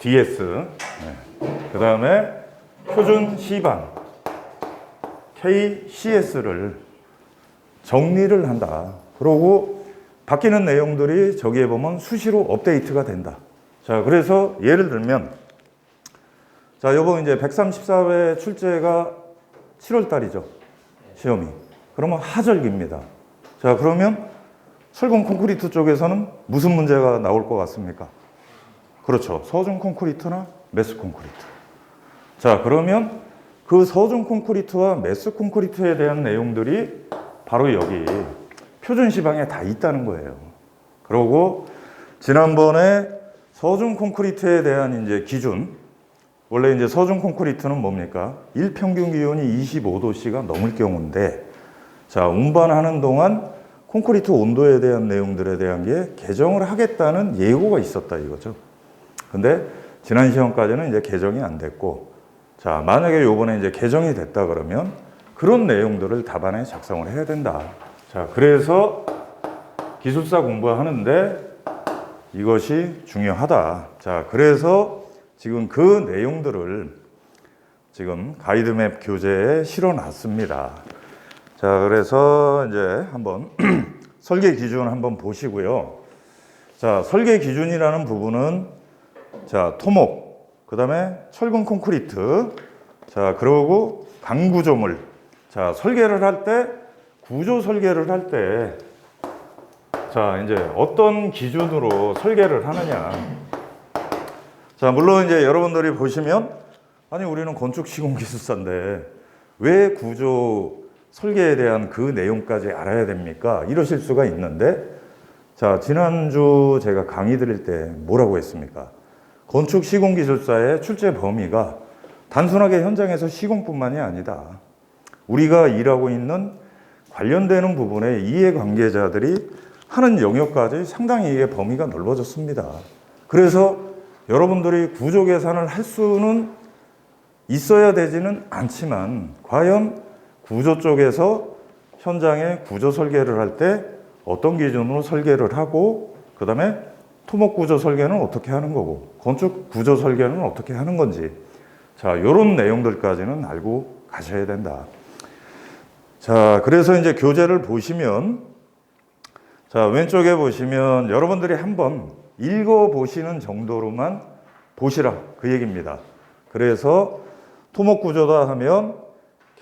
DS, 네. 그 다음에 표준 C방, KCS를 정리를 한다. 그러고 바뀌는 내용들이 저기에 보면 수시로 업데이트가 된다. 자, 그래서 예를 들면, 자, 요번 이제 134회 출제가 7월 달이죠. 시험이. 그러면 하절기입니다. 자, 그러면 철근 콘크리트 쪽에서는 무슨 문제가 나올 것 같습니까? 그렇죠. 서중 콘크리트나 메스 콘크리트. 자, 그러면 그 서중 콘크리트와 메스 콘크리트에 대한 내용들이 바로 여기 표준 시방에 다 있다는 거예요. 그리고 지난번에 서중 콘크리트에 대한 이제 기준 원래 이제 서중 콘크리트는 뭡니까? 일평균 기온이 25도씨가 넘을 경우인데 자, 운반하는 동안 콘크리트 온도에 대한 내용들에 대한 게 개정을 하겠다는 예고가 있었다 이거죠. 근데 지난 시험까지는 이제 개정이 안 됐고 자, 만약에 요번에 이제 개정이 됐다 그러면 그런 내용들을 답안에 작성을 해야 된다. 자, 그래서 기술사 공부하는데 이것이 중요하다. 자, 그래서 지금 그 내용들을 지금 가이드맵 교재에 실어 놨습니다. 자, 그래서 이제 한번 설계 기준 한번 보시고요. 자, 설계 기준이라는 부분은 자, 토목, 그 다음에 철근 콘크리트, 자, 그러고 강구조물. 자, 설계를 할 때, 구조 설계를 할 때, 자, 이제 어떤 기준으로 설계를 하느냐. 자, 물론 이제 여러분들이 보시면, 아니, 우리는 건축 시공 기술사인데, 왜 구조 설계에 대한 그 내용까지 알아야 됩니까? 이러실 수가 있는데, 자, 지난주 제가 강의 드릴 때 뭐라고 했습니까? 건축 시공 기술사의 출제 범위가 단순하게 현장에서 시공뿐만이 아니다. 우리가 일하고 있는 관련되는 부분의 이해관계자들이 하는 영역까지 상당히 이게 범위가 넓어졌습니다. 그래서 여러분들이 구조 계산을 할 수는 있어야 되지는 않지만 과연 구조 쪽에서 현장에 구조 설계를 할 때 어떤 기준으로 설계를 하고 그 다음에 토목 구조 설계는 어떻게 하는 거고 건축 구조 설계는 어떻게 하는 건지 자 이런 내용들까지는 알고 가셔야 된다. 자 그래서 이제 교재를 보시면 자 왼쪽에 보시면 여러분들이 한번 읽어 보시는 정도로만 보시라 그 얘기입니다. 그래서 토목 구조다 하면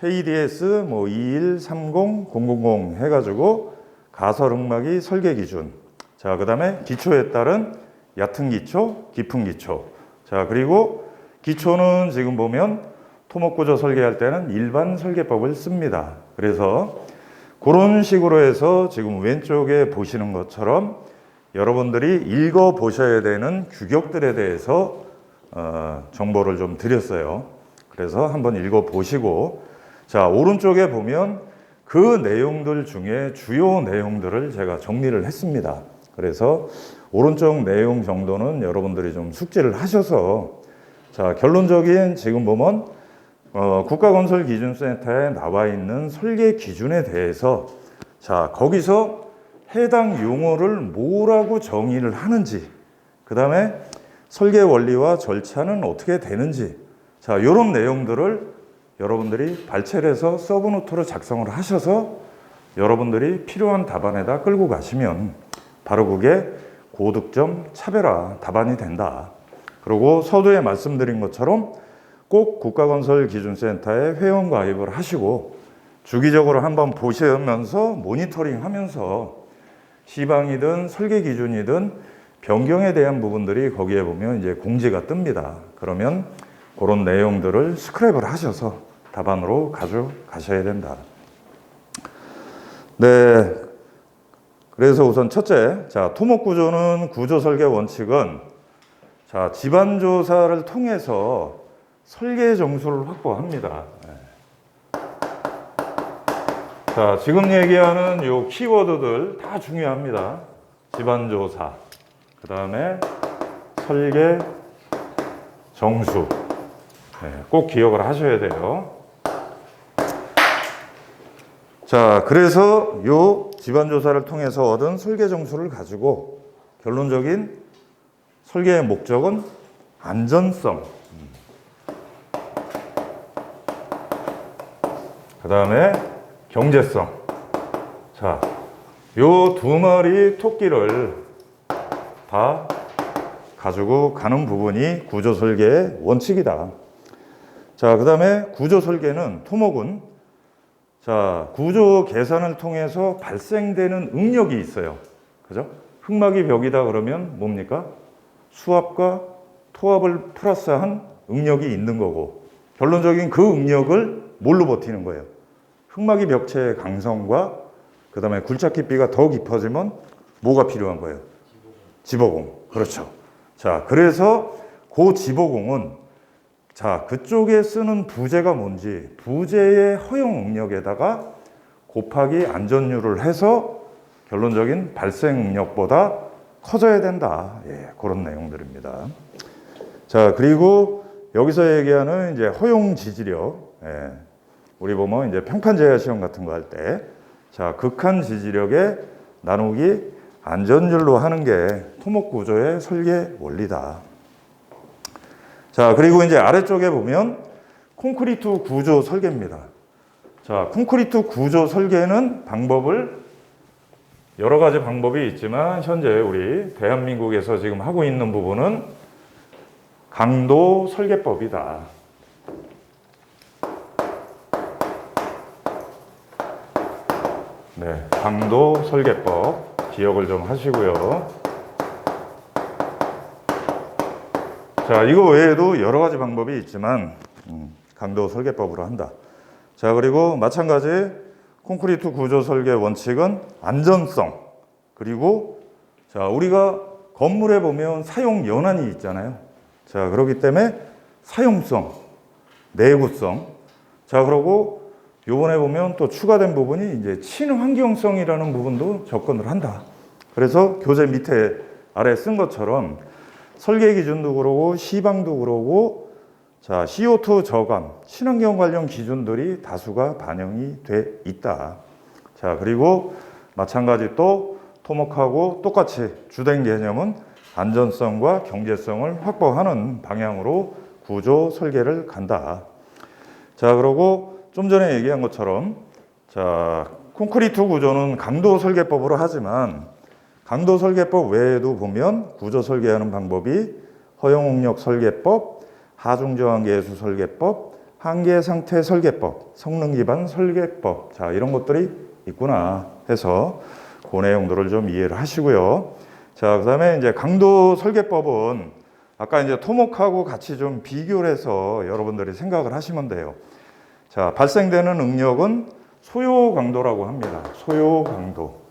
KDS 뭐 2130 000 해가지고 가설 흑막이 설계 기준. 자, 그 다음에 기초에 따른 얕은 기초, 깊은 기초. 자, 그리고 기초는 지금 보면 토목구조 설계할 때는 일반 설계법을 씁니다. 그래서 그런 식으로 해서 지금 왼쪽에 보시는 것처럼 여러분들이 읽어 보셔야 되는 규격들에 대해서 어, 정보를 좀 드렸어요. 그래서 한번 읽어 보시고 자, 오른쪽에 보면 그 내용들 중에 주요 내용들을 제가 정리를 했습니다. 그래서 오른쪽 내용 정도는 여러분들이 좀 숙지를 하셔서 자, 결론적인 지금 보면 어, 국가건설기준센터에 나와 있는 설계 기준에 대해서 자, 거기서 해당 용어를 뭐라고 정의를 하는지 그 다음에 설계 원리와 절차는 어떻게 되는지 자, 이런 내용들을 여러분들이 발췌를 해서 서브노트로 작성을 하셔서 여러분들이 필요한 답안에다 끌고 가시면 바로 그게 고득점 차별화 답안이 된다. 그리고 서두에 말씀드린 것처럼 꼭 국가건설기준센터에 회원 가입을 하시고 주기적으로 한번 보시면서 모니터링 하면서 시방이든 설계 기준이든 변경에 대한 부분들이 거기에 보면 이제 공지가 뜹니다. 그러면 그런 내용들을 스크랩을 하셔서 답안으로 가져가셔야 된다. 네. 그래서 우선 첫째, 자, 토목 구조는 구조 설계 원칙은 자, 집안 조사를 통해서 설계 점수를 확보합니다. 네. 자, 지금 얘기하는 요 키워드들 다 중요합니다. 집안 조사, 그 다음에 설계 정수, 네, 꼭 기억을 하셔야 돼요. 자, 그래서 요 집안 조사를 통해서 얻은 설계 정수를 가지고 결론적인 설계의 목적은 안전성. 그 다음에 경제성. 자, 요 두 마리 토끼를 다 가지고 가는 부분이 구조 설계의 원칙이다. 자, 그 다음에 구조 설계는 토목은 자, 구조 계산을 통해서 발생되는 응력이 있어요. 그죠? 흙막이 벽이다 그러면 뭡니까? 수압과 토압을 플러스한 응력이 있는 거고 결론적인 그 응력을 뭘로 버티는 거예요? 흙막이 벽체의 강성과 그 다음에 굴착기비가 더 깊어지면 뭐가 필요한 거예요? 지보공. 그렇죠. 자, 그래서 그 지보공은 자, 그쪽에 쓰는 부재가 뭔지 부재의 허용 응력에다가 곱하기 안전율을 해서 결론적인 발생 응력보다 커져야 된다. 예, 그런 내용들입니다. 자, 그리고 여기서 얘기하는 이제 허용 지지력. 예, 우리 보면 이제 평판 제한 시험 같은 거 할 때, 자, 극한 지지력에 나누기 안전율로 하는 게 토목 구조의 설계 원리다. 자, 그리고 이제 아래쪽에 보면 콘크리트 구조 설계입니다. 자, 콘크리트 구조 설계는 방법을 여러 가지 방법이 있지만 현재 우리 대한민국에서 지금 하고 있는 부분은 강도 설계법이다. 네, 강도 설계법 기억을 좀 하시고요. 자, 이거 외에도 여러 가지 방법이 있지만 음, 강도 설계법으로 한다. 자, 그리고 마찬가지 콘크리트 구조 설계 원칙은 안전성. 그리고 자, 우리가 건물에 보면 사용 연한이 있잖아요. 자, 그렇기 때문에 사용성, 내구성. 자, 그리고 요번에 보면 또 추가된 부분이 이제 친환경성이라는 부분도 접근을 한다. 그래서 교재 밑에 아래 쓴 것처럼 설계 기준도 그러고 시방도 그러고 자 CO2 저감, 친환경 관련 기준들이 다수가 반영이 돼 있다. 자 그리고 마찬가지 또 토목하고 똑같이 주된 개념은 안전성과 경제성을 확보하는 방향으로 구조 설계를 간다. 자 그리고 좀 전에 얘기한 것처럼 자 콘크리트 구조는 강도 설계법으로 하지만 강도 설계법 외에도 보면 구조 설계하는 방법이 허용응력 설계법, 하중저항계수 설계법, 한계 상태 설계법, 성능 기반 설계법, 자 이런 것들이 있구나 해서 그 내용들을 좀 이해를 하시고요. 자 그 다음에 이제 강도 설계법은 아까 이제 토목하고 같이 좀 비교를 해서 여러분들이 생각을 하시면 돼요. 자 발생되는 응력은 소요 강도라고 합니다. 소요 강도.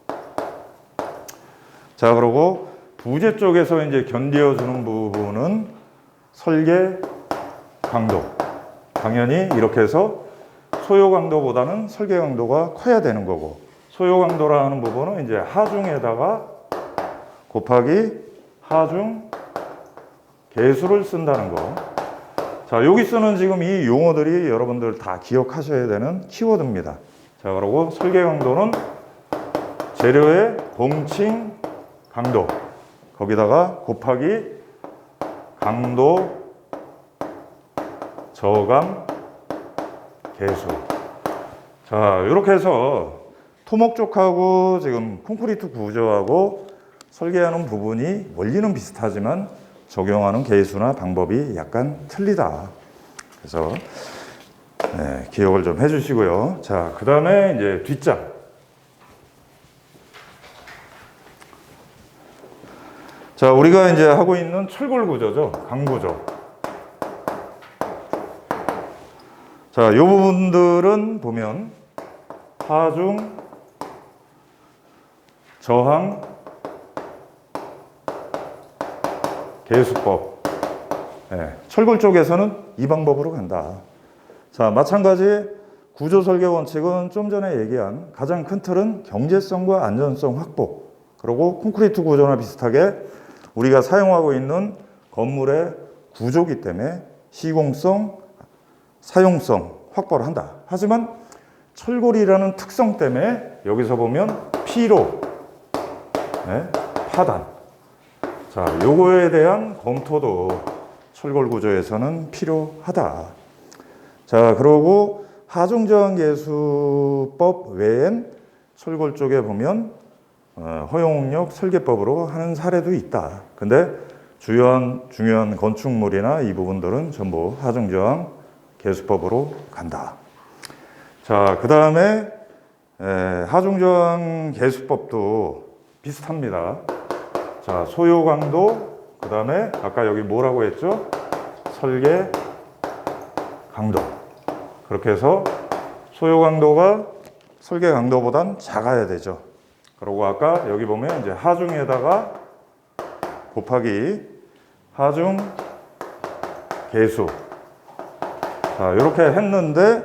자, 그리고 부재 쪽에서 이제 견뎌주는 부분은 설계 강도. 당연히 이렇게 해서 소요 강도보다는 설계 강도가 커야 되는 거고, 소요 강도라는 부분은 이제 하중에다가 곱하기 하중 개수를 쓴다는 거. 자, 여기 쓰는 지금 이 용어들이 여러분들 다 기억하셔야 되는 키워드입니다. 자, 그리고 설계 강도는 재료의 봉칭 강도. 거기다가 곱하기 강도 저감 개수. 자 이렇게 해서 토목 쪽하고 지금 콘크리트 구조하고 설계하는 부분이 원리는 비슷하지만 적용하는 개수나 방법이 약간 틀리다. 그래서 네, 기억을 좀 해주시고요. 자그 다음에 이제 뒷장 자, 우리가 이제 하고 있는 철골 구조죠. 강구조. 자, 이 부분들은 보면 하중, 저항, 개수법. 네, 철골 쪽에서는 이 방법으로 간다. 자, 마찬가지 구조 설계 원칙은 좀 전에 얘기한 가장 큰 틀은 경제성과 안전성 확보. 그리고 콘크리트 구조나 비슷하게 우리가 사용하고 있는 건물의 구조기 때문에 시공성, 사용성 확보를 한다. 하지만 철골이라는 특성 때문에 여기서 보면 피로, 네, 파단. 자, 자, 요거에 대한 검토도 철골 구조에서는 필요하다. 자, 그러고 하중저항계수법 외엔 철골 쪽에 보면 어, 허용력 설계법으로 하는 사례도 있다. 근데 주요한 중요한 건축물이나 이 부분들은 전부 하중저항 계수법으로 간다. 자, 그 다음에 하중저항 계수법도 비슷합니다. 자, 소요 강도, 그 다음에 아까 여기 뭐라고 했죠? 설계 강도. 그렇게 해서 소요 강도가 설계 강도보단 작아야 되죠. 그리고 아까 여기 보면 이제 하중에다가 곱하기 하중 계수. 자, 이렇게 했는데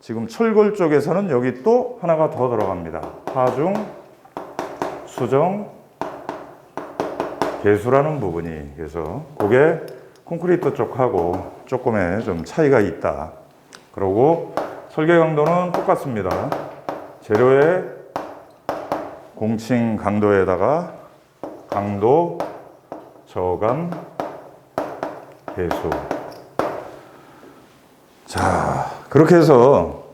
지금 철골 쪽에서는 여기 또 하나가 더 들어갑니다. 하중 수정 계수라는 부분이 그래서 그게 콘크리트 쪽하고 조금의 좀 차이가 있다. 그리고 설계 강도는 똑같습니다. 재료의 공칭 강도에다가 강도 저감 계수. 자, 그렇게 해서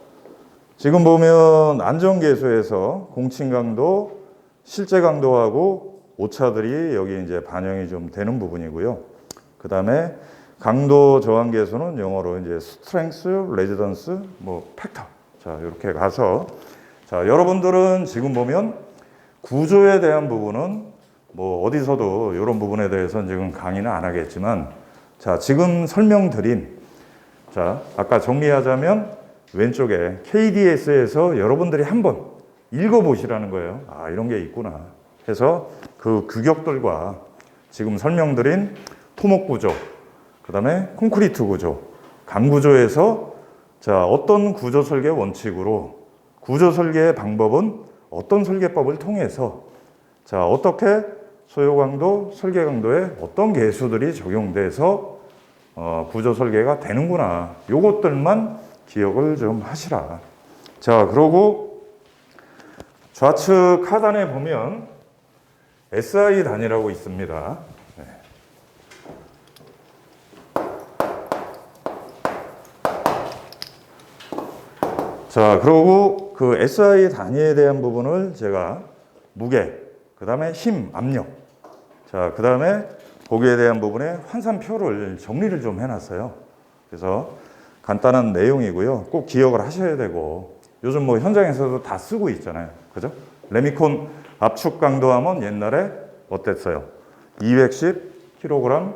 지금 보면 안전계수에서 공칭 강도, 실제 강도하고 오차들이 여기 이제 반영이 좀 되는 부분이고요. 그 다음에 강도 저항 계수는 영어로 이제 strength, resistance, 뭐 팩터. 자, 이렇게 가서 자, 여러분들은 지금 보면 구조에 대한 부분은 뭐 어디서도 이런 부분에 대해서는 지금 강의는 안 하겠지만 자, 지금 설명드린 자, 아까 정리하자면 왼쪽에 KDS에서 여러분들이 한번 읽어보시라는 거예요. 아, 이런 게 있구나. 해서 그 규격들과 지금 설명드린 토목 구조, 그 다음에 콘크리트 구조, 강 구조에서 자, 어떤 구조 설계 원칙으로 구조 설계의 방법은 어떤 설계법을 통해서 자, 어떻게 소요 강도, 설계 강도에 어떤 계수들이 적용돼서 어, 구조 설계가 되는구나. 요것들만 기억을 좀 하시라. 자, 그러고 좌측 하단에 보면 SI 단위라고 있습니다. 네. 자, 그리고 그 SI 단위에 대한 부분을 제가 무게, 그 다음에 힘, 압력, 자, 그 다음에 거기에 대한 부분에 환산표를 정리를 좀 해놨어요. 그래서 간단한 내용이고요. 꼭 기억을 하셔야 되고 요즘 뭐 현장에서도 다 쓰고 있잖아요. 그죠? 레미콘 압축 강도 하면 옛날에 어땠어요? 210kg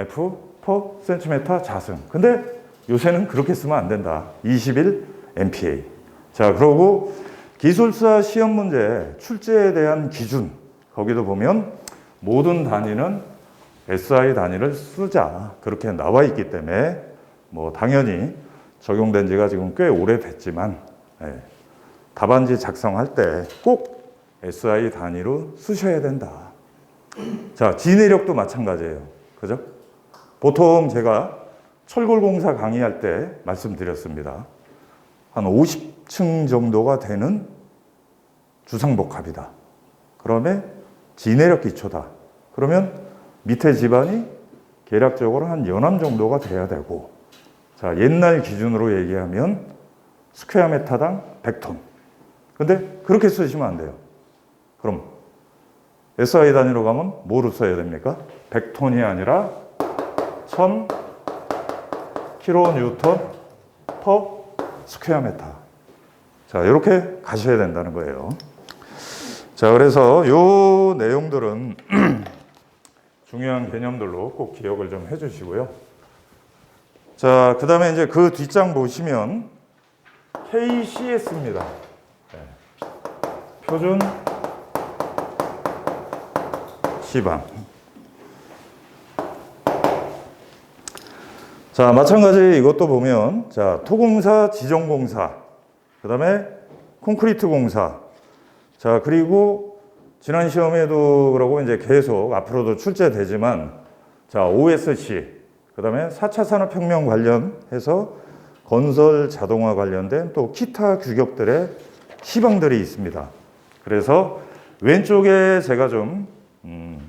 F per cm 자승. 근데 요새는 그렇게 쓰면 안 된다. 21 MPa. 자, 그러고 기술사 시험 문제 출제에 대한 기준 거기도 보면 모든 단위는 SI 단위를 쓰자 그렇게 나와 있기 때문에 뭐 당연히 적용된 지가 지금 꽤 오래 됐지만 예, 답안지 작성할 때 꼭 SI 단위로 쓰셔야 된다. 자 지내력도 마찬가지예요. 그죠? 보통 제가 철골공사 강의할 때 말씀드렸습니다. 한 50층 정도가 되는 주상복합이다. 그러면 지내력 기초다. 그러면 밑에 집안이 계략적으로 한 연암 정도가 돼야 되고, 자, 옛날 기준으로 얘기하면 스퀘어 메타당 100톤. 근데 그렇게 쓰시면 안 돼요. 그럼 SI 단위로 가면 뭐로 써야 됩니까? 100톤이 아니라 1000 킬로뉴턴 퍼 스퀘어 메타. 자, 이렇게 가셔야 된다는 거예요. 자, 그래서 요 내용들은 중요한 개념들로 꼭 기억을 좀 해주시고요. 자, 그 다음에 이제 그 뒷장 보시면 KCS입니다. 네. 표준 시방. 자, 마찬가지 이것도 보면, 자, 토공사, 지정공사, 그 다음에 콘크리트 공사, 자, 그리고 지난 시험에도 그러고 이제 계속 앞으로도 출제되지만, 자, OSC, 그 다음에 4차 산업혁명 관련해서 건설 자동화 관련된 또 기타 규격들의 시방들이 있습니다. 그래서 왼쪽에 제가 좀, 음,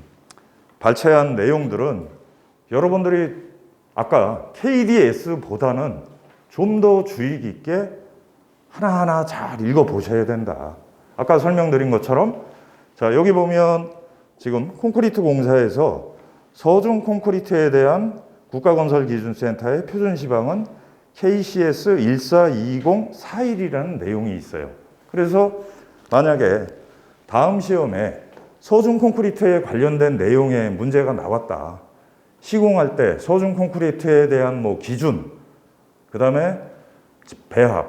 발췌한 내용들은 여러분들이 아까 KDS보다는 좀 더 주의 깊게 하나하나 잘 읽어 보셔야 된다. 아까 설명드린 것처럼 자, 여기 보면 지금 콘크리트 공사에서 서중 콘크리트에 대한 국가건설기준센터의 표준 시방은 KCS 142041이라는 내용이 있어요. 그래서 만약에 다음 시험에 서중 콘크리트에 관련된 내용의 문제가 나왔다. 시공할 때 서중 콘크리트에 대한 뭐 기준, 그 다음에 배합,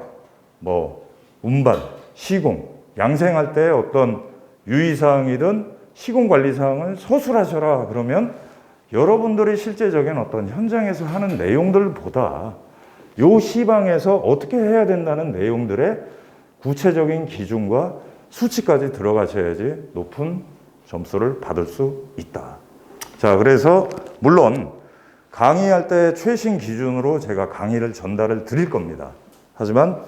뭐 운반, 시공, 양생할 때 어떤 유의사항이든 시공 관리사항을 서술하셔라 그러면 여러분들이 실제적인 어떤 현장에서 하는 내용들보다 요 시방에서 어떻게 해야 된다는 내용들의 구체적인 기준과 수치까지 들어가셔야지 높은 점수를 받을 수 있다. 자, 그래서 물론 강의할 때 최신 기준으로 제가 강의를 전달을 드릴 겁니다. 하지만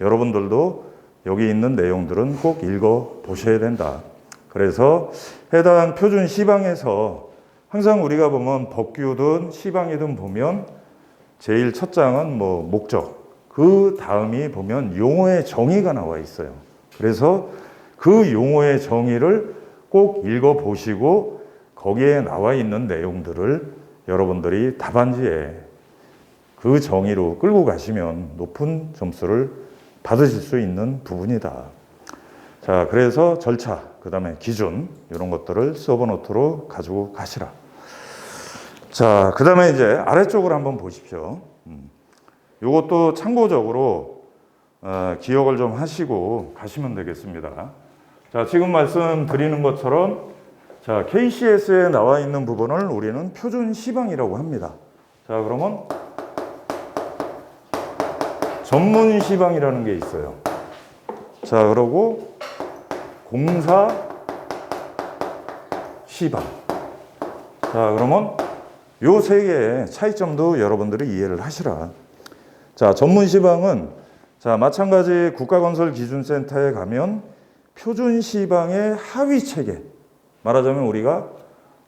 여러분들도 여기 있는 내용들은 꼭 읽어 보셔야 된다. 그래서 해당 표준 시방에서 항상 우리가 보면 법규든 시방이든 보면 제일 첫 장은 뭐 목적, 그 다음이 보면 용어의 정의가 나와 있어요. 그래서 그 용어의 정의를 꼭 읽어 보시고 거기에 나와 있는 내용들을 여러분들이 답안지에 그 정의로 끌고 가시면 높은 점수를 받으실 수 있는 부분이다. 자, 그래서 절차, 그 다음에 기준, 이런 것들을 서버노트로 가지고 가시라. 자, 그 다음에 이제 아래쪽을 한번 보십시오. 음. 요것도 참고적으로 어, 기억을 좀 하시고 가시면 되겠습니다. 자, 지금 말씀드리는 것처럼 자, KCS에 나와 있는 부분을 우리는 표준 시방이라고 합니다. 자, 그러면 전문 시방이라는 게 있어요. 자, 그러고 공사 시방. 자, 그러면 요 세 개의 차이점도 여러분들이 이해를 하시라. 자, 전문 시방은 자, 마찬가지 국가건설기준센터에 가면 표준 시방의 하위 체계. 말하자면 우리가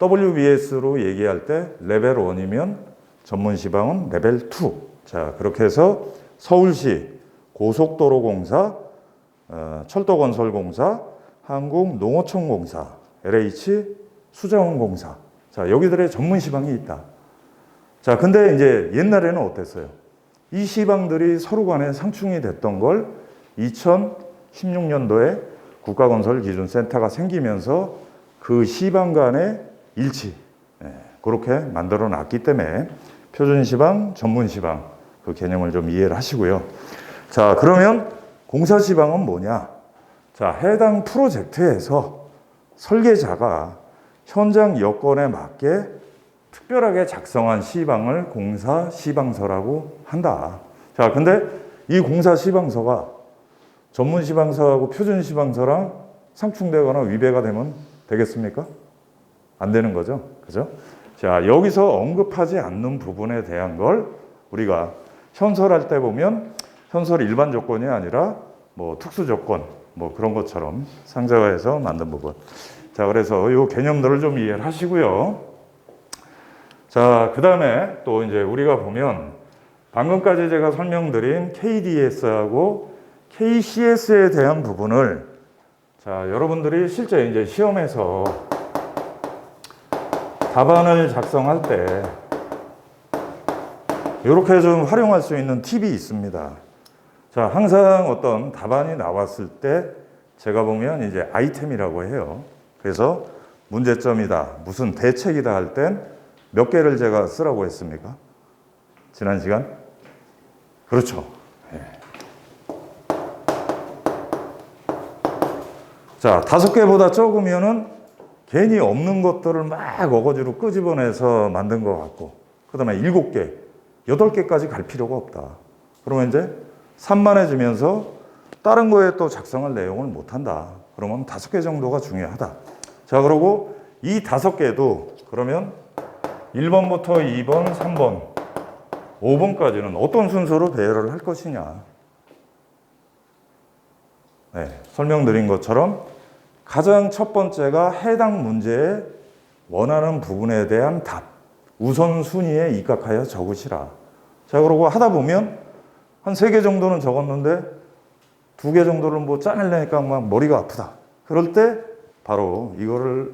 WBS로 얘기할 때 레벨 1이면 전문 시방은 레벨 2. 자, 그렇게 해서 서울시 고속도로공사, 어, 철도건설공사, 한국농어촌공사, LH 수자원공사. 자, 여기들의 전문 시방이 있다. 자, 근데 이제 옛날에는 어땠어요? 이 시방들이 서로 간에 상충이 됐던 걸 2016년도에 국가건설기준센터가 생기면서 그 시방 간의 일치, 예, 그렇게 만들어 놨기 때문에 표준 시방, 전문 시방 그 개념을 좀 이해를 하시고요. 자, 그러면 공사 시방은 뭐냐? 자, 해당 프로젝트에서 설계자가 현장 여건에 맞게 특별하게 작성한 시방을 공사 시방서라고 한다. 자, 근데 이 공사 시방서가 전문 시방서하고 표준 시방서랑 상충되거나 위배가 되면 되겠습니까? 안 되는 거죠. 그죠? 자, 여기서 언급하지 않는 부분에 대한 걸 우리가 현설할 때 보면 현설 일반 조건이 아니라 뭐 특수 조건 뭐 그런 것처럼 상자화해서 만든 부분. 자, 그래서 이 개념들을 좀 이해를 하시고요. 자, 그 다음에 또 이제 우리가 보면 방금까지 제가 설명드린 KDS하고 KCS에 대한 부분을 자, 여러분들이 실제 이제 시험에서 답안을 작성할 때 이렇게 좀 활용할 수 있는 팁이 있습니다. 자, 항상 어떤 답안이 나왔을 때 제가 보면 이제 아이템이라고 해요. 그래서 문제점이다, 무슨 대책이다 할 땐 몇 개를 제가 쓰라고 했습니까? 지난 시간? 그렇죠. 자, 다섯 개보다 적으면은 괜히 없는 것들을 막 어거지로 끄집어내서 만든 것 같고, 그 다음에 일곱 개, 여덟 개까지 갈 필요가 없다. 그러면 이제 산만해지면서 다른 거에 또 작성할 내용을 못 한다. 그러면 다섯 개 정도가 중요하다. 자, 그리고 이 다섯 개도 그러면 1번부터 2번, 3번, 5번까지는 어떤 순서로 배열을 할 것이냐. 네, 설명드린 것처럼 가장 첫 번째가 해당 문제의 원하는 부분에 대한 답, 우선순위에 입각하여 적으시라. 자, 그러고 하다 보면 한 세 개 정도는 적었는데 두 개 정도를 뭐 짜내려니까 막 머리가 아프다. 그럴 때 바로 이거를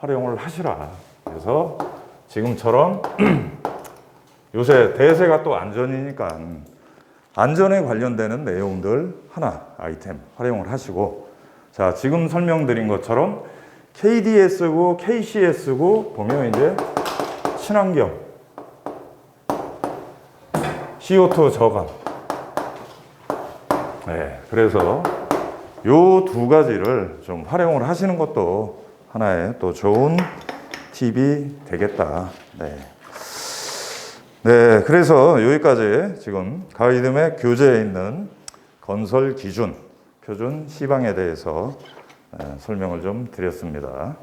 활용을 하시라. 그래서 지금처럼 요새 대세가 또 안전이니까 안전에 관련되는 내용들 하나 아이템 활용을 하시고 자 지금 설명드린 것처럼 KDS고 KCS고 보면 이제 친환경 CO2 저감 네 그래서 요 두 가지를 좀 활용을 하시는 것도 하나의 또 좋은 팁이 되겠다 네. 네, 그래서 여기까지 지금 가이드맵 교재에 있는 건설 기준, 표준 시방에 대해서 에, 설명을 좀 드렸습니다.